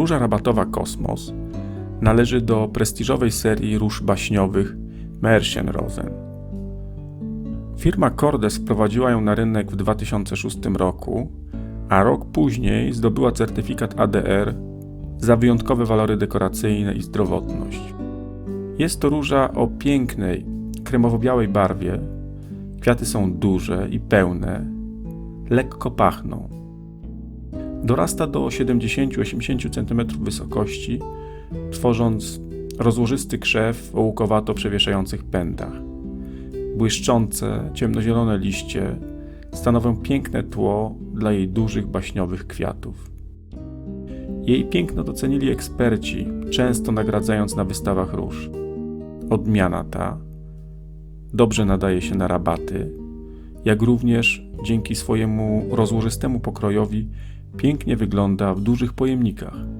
Róża rabatowa Kosmos należy do prestiżowej serii róż baśniowych Märchenrosen. Firma Cordes wprowadziła ją na rynek w 2006 roku, a rok później zdobyła certyfikat ADR za wyjątkowe walory dekoracyjne i zdrowotność. Jest to róża o pięknej, kremowo-białej barwie. Kwiaty są duże i pełne, lekko pachną. Dorasta do 70-80 cm wysokości, tworząc rozłożysty krzew o łukowato przewieszających pędach. Błyszczące, ciemnozielone liście stanowią piękne tło dla jej dużych baśniowych kwiatów. Jej piękno docenili eksperci, często nagradzając na wystawach róż. Odmiana ta dobrze nadaje się na rabaty, jak również dzięki swojemu rozłożystemu pokrojowi pięknie wygląda w dużych pojemnikach.